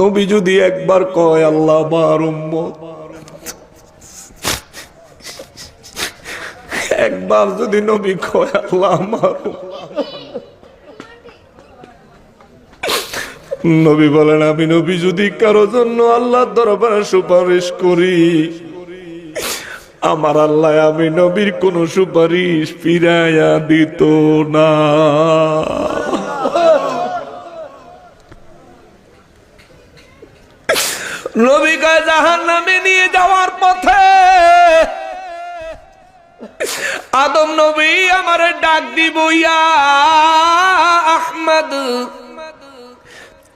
নবী যদি একবার কয়, আল্লাহ, আমার একবার যদি নবী কয়, আল্লাহ নবী বলেন, আমি নবী যদি কারও জন্য আল্লাহ দরবারে সুপারিশ করি, আমার আল্লাহ আমি নবীর কোন সুপারিশ ফিরাইয়া দিত না। নবীকে জাহান নামে নিয়ে যাওয়ার পথে আদম নবী আমারে ডাক দিব আহমদ।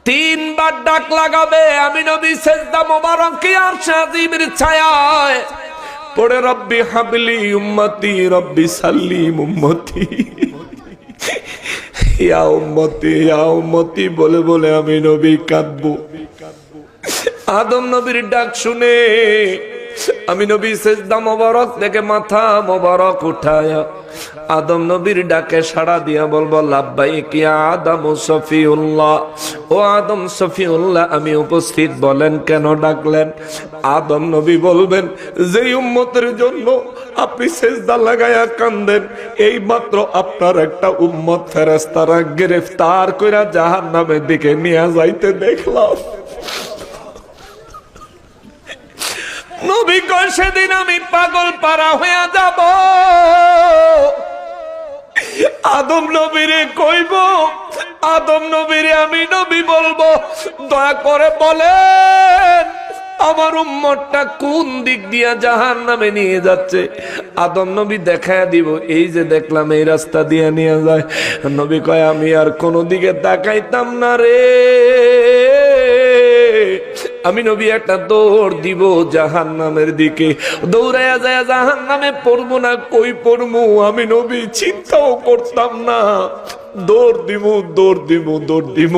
তিনবার ডাক লাগাবে, আমি নবী সেজদা মোবারক আর সাজিমের ছায়ায়। পড়ে, রব্বি হাবলি উম্মতি, রব্বি সাল্লিম উম্মতি। ইয়া উম্মতি ইয়া উম্মতি, বলে বলে আমি নবী কাঁদবো। আদম নবীর ডাক শুনে আমি নবী সেজদা মোবারক থেকে মাথা মোবারক উঠায়। আদম নবীর ডাকে সাড়া দিয়া বলব লাভবাই কি আদম সফিউল্লাহ ও আদম সফিউল্লাহ আমি উপস্থিত। বলেন, কেন ডাকলেন? আদম নবী বলবেন যে উম্মতের জন্য আপনি সেজদা লাগায়া কান্দেন, এই মাত্র আপনার একটা উম্মত ফেরেস্তারা গ্রেফতার কইরা জাহান নামের দিকে নিয়ে যাইতে দেখলাম। নবী কয় সেদিন আমি পাগল পারা হয়ে যাব। আদম নবীরে কইব, আদম নবীরে আমি নবী বলব, দয়া করে বলেন, আমার উম্মতটা কোন দিক দিয়া জাহান নামে নিয়ে যাচ্ছে? আদম নবী দেখায় দিব, এই যে দেখলাম এই রাস্তা দিয়ে নিয়ে যায়। নবী কয়, আমি আর কোনো দিকে তাকাইতাম না রে। আমি নবী একটা দৌড় দিব জাহান নামের দিকে। দৌড়াইয়া যায় জাহান নামে পড়ব না, কই পড়ব? আমি নবী, চিন্তাও করতাম না। দৌড় দিব দৌড় দিব দৌড় দিব।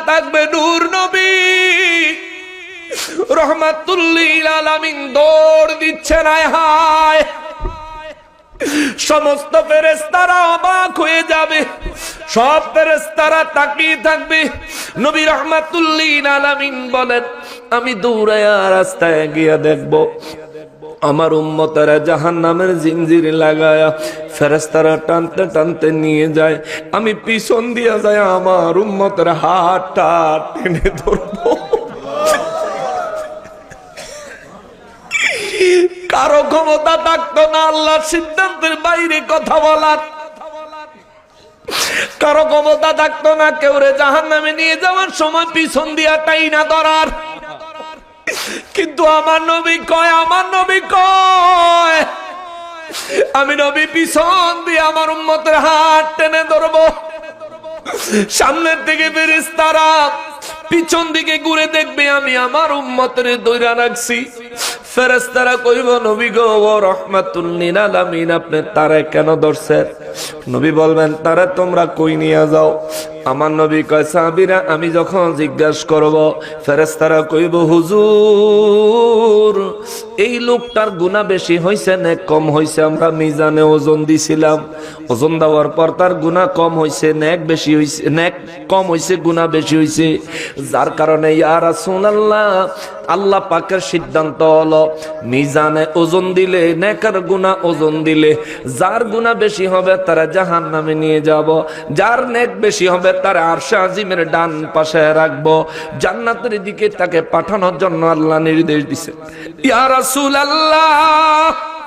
থাকবে নবী। দৌড় দিচ্ছে না হায়। সমস্ত ফেরেস্তারা অবাক হয়ে যাবে। সব ফেরেস্তারা তাকিয়ে থাকবে। নবী রহমাতুল্লিন আলামিন বলেন, আমি দৌড়ায়া রাস্তায় গিয়া দেখব। আমার উম্মতারা জাহান নামের জিঞ্জির লাগায়া ফেরেস্তারা টানতে টানতে নিয়ে যায়। আমি পিছন দিয়া যায় আমার উম্মতের হাতটা টেনে ধরবো। কারও ক্ষমতা থাকতো না, আল্লাহর সিদ্ধান্তের বাইরে কথা বলার। কারও ক্ষমতা থাকতো না, কেউ রে জাহান নামে নিয়ে যাওয়ার সময় পিছন দিয়া টাই না ধরার। কিন্তু আমার নবী কয়, আমার নবী কয়, আমি নবী পিছন দিয়ে আমার উম্মতের হাত টেনে ধরবো। সামনের দিকে ফেরেশতারা পিছন দিকে ঘুরে দেখবে, আমি আমার উম্মতের দৈরা রাখছি। ফেরেশতারা কইব, নবী গো, ও রহমাতুল লিল আলামিন, আপনি তারে কেন ধরছেন? নবী বলবেন, তারে তোমরা কই নিয়ে যাও? আমার নবী কয়, সাহাবীরা, আমি যখন জিজ্ঞাসা করব, ফেরেশতারা কইব, হুজুর, এই লোকটার গুনাহ বেশি হইছে না কম হইছে? আমরা মিজানে ওজন দিছিলাম। ওজন দেওয়ার পর তার গুনাহ কম হইছে, নেক বেশি হইছে, নেক কম হইছে, গুনাহ বেশি হইছে। যার কারণে, ইয়া রাসূলুল্লাহ আল্লাহ পাকের সিদ্ধান্ত হলো, মিজানে ওজন দিলে, নেকার গুণা ওজন দিলে, যার গুণা বেশি হবে তারা জাহান নামে নিয়ে যাব, যার নেক বেশি হবে তারা আরশা আজিমের ডান পাশে রাখব, জান্নাতের দিকে তাকে পাঠানোর জন্য আল্লাহ নির্দেশ দিছে। ইয়া রাসূলুল্লাহ!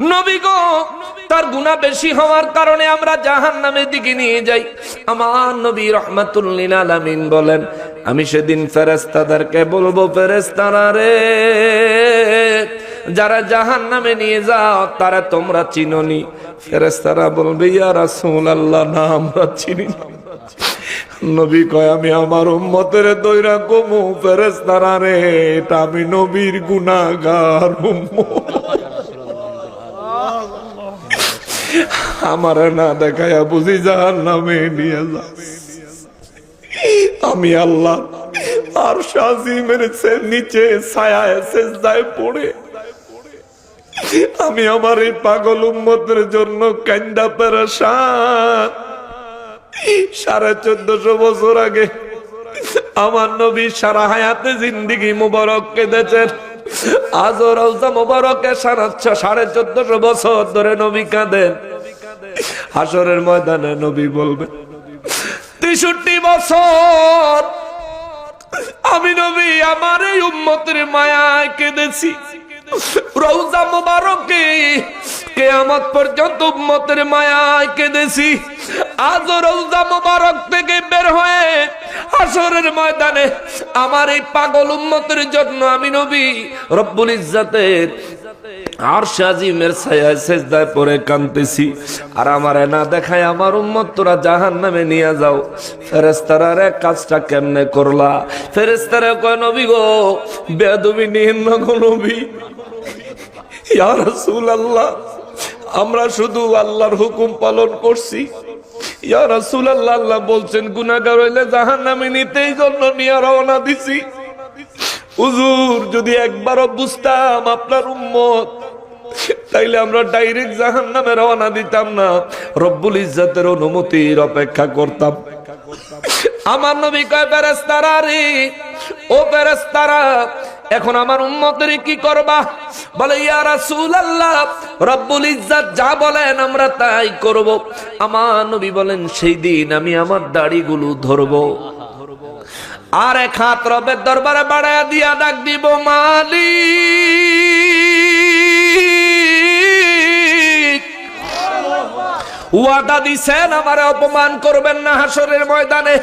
নবী গো, তার গুণা বেশি হওয়ার কারণে আমরা জাহান নামের দিকে নিয়ে যাই। আমার নবী রহমাতুল্লিল আলামিন বলেন, আমি সেদিন ফেরেস্তাদেরকে বলব ফেরেস্তারা রে, যারা জাহান নামে নিয়ে যাও, তারা তোমরা চিননি। ফেরেস্তারা বলবে, ইয়া রাসূল আল্লাহ না, আমরা চিনি নবী কয়, আমি আমার উম্মতের দৈরা কমু ফেরেস্তারা রে, এটা আমি নবীর গুনাগার উম্মত। আমার না দেখায়া বুঝি যার নামে নিয়ে যা আমি আল্লাহ আর শাজিমের নিচে ছায়া সেজদায় পড়ে। আমি আমার এই পাগল উম্মতের জন্য কান্দা পেরেশান। সাড়ে চোদ্দশো বছর আগে আমার নবী সারা হায়াতে জিন্দিগি মুবারক কেঁদেছেন। আজও রওজা মুবারকে সারা সাড়ে চোদ্দশো বছর ধরে নবী কাঁদেন। হাসরের ময়দানে নবী বলবেন তেষট্টি বছর আমি নবী আমার এই উম্মতের মায়ায় কেঁদেছি। রৌজা মুবারকে কেয়ামত পর্যন্ত উম্মতের মায়ায় কেঁদেছি। আজ রৌজা মুবারক থেকে বের হয়ে হাসরের ময়দানে আমার এই পাগল উম্মতের জন্য আমি নবী রব্বুল ইজ্জাতের আর সেজদায় পরে আর আমার না দেখায় আমার জাহান নামে নিয়ে যাও। কাজটা কেমনে করলা? ফেরেস্তারা কয়, নবী গো বেদবি গো নবী। ইয়া রাসূলুল্লাহ, আমরা শুধু আল্লাহর হুকুম পালন করছি। ইয়া রাসূলুল্লাহ, আল্লাহ বলছেন, গুনাহগার হইলে জাহান নামে নিতেই জন্য নিয়ে রওনা দিছি। হুজুর, যদি একবারও বুঝতাম আপনার উম্মত, তাইলে আমরা ডাইরেক্ট জাহান নামে রওনা দিতাম না। রব্বুল ইজ্জাতের অনুমতির অপেক্ষা করতাম। আমার নবী কয় ফেরেস্তারা রে, ও ফেরেস্তারা এখন আমার উম্মতের কি করবা? বলে, ইয়া রাসূলুল্লাহ, রব্বুল ইজ্জাত যা বলেন আমরা তাই করব। আমার নবী বলেন, সেই দিন আমি আমার দাড়িগুলো ধরবো। আর এক হাত রবের দরবারে বাড়ায় দিয়া ডাক দিব, মালিক। ওয়াদা দিছেন, আমারে অপমান করবেন না হাসরের ময়দানে।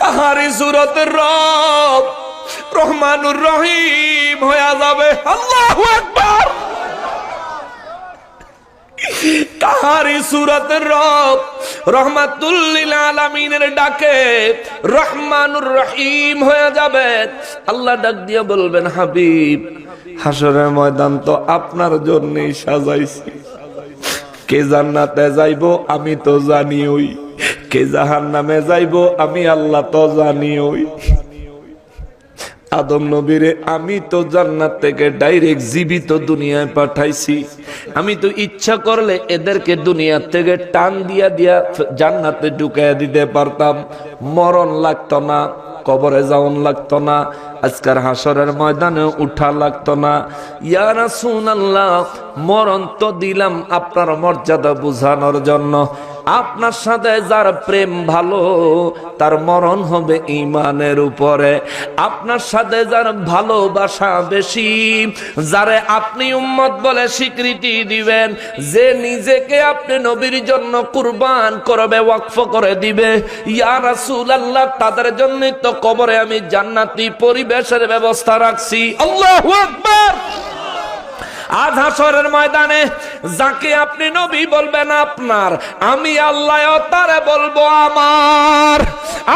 কাহারি সুরত রব রহমানুর রহিম হয়ে যাবে। আল্লাহু আকবার। কাহারি সুরতের রব, রহমাতুল্লিল আলামিনের ডাকে রহমানুর রহিম হয়ে যাবে। আল্লাহ ডাক দিয়ে বলবেন, হাবিব হাসরের ময়দান তো আপনার জন্যই সাজাইছি। কে জান্নাতে যাইব আমি তো জানি ওই কে জাহান নামে যাইব আমি আল্লাহ তো জানি ওই আদম নবীরে, আমি তো জান্নাত থেকে ডাইরেক্ট জীবিত দুনিয়ায় পাঠাইছি। আমি তো ইচ্ছা করলে এদেরকে দুনিয়া থেকে টান দিয়া দিয়া জান্নাতে ঢুকাইয়া দিতে পারতাম। মরণ লাগতো না, কবরে যাওন লাগতো না, আজকার হাসরের ময়দানে উঠা লাগতো না। ইয়ারা সুন আল্লাহ মরণ তো দিলাম আপনার মর্যাদা বুঝানোর জন্য। আপনার সাথে যার প্রেম ভালো, তার মরণ হবে ইমানের উপরে। আপনার সাথে যার ভালোবাসা বেশি, যারে আপনি উম্মত বলে স্বীকৃতি দিবেন, যে নিজেকে আপনি নবীর জন্য কুরবান করবে, ওয়াকফ করে দিবে। ইয়া রাসূলুল্লাহ, তাদের জন্য তো কবরে আমি জান্নাতি পরিবেশের ব্যবস্থা রাখছি। আল্লাহু আকবার! আজ হাসরের ময়দানে, যাকে আপনি নবী বলবেন আপনার, আমি আল্লাহ তারে বলব আমার।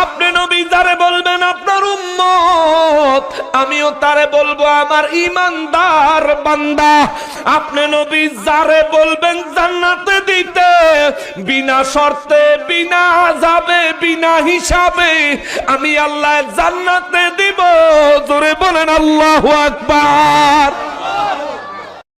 আপনি নবী যারে বলবেন আপনার উম্মত, আমিও তারে বলব আমার ইমানদার বান্দা। আপনি নবী যারে বলবেন জান্নাতে দিতে, বিনা শর্তে, বিনা যাবে বিনা হিসাবে, আমি আল্লাহ জান্নাতে দিব। জোরে বলেন আল্লাহু আকবার।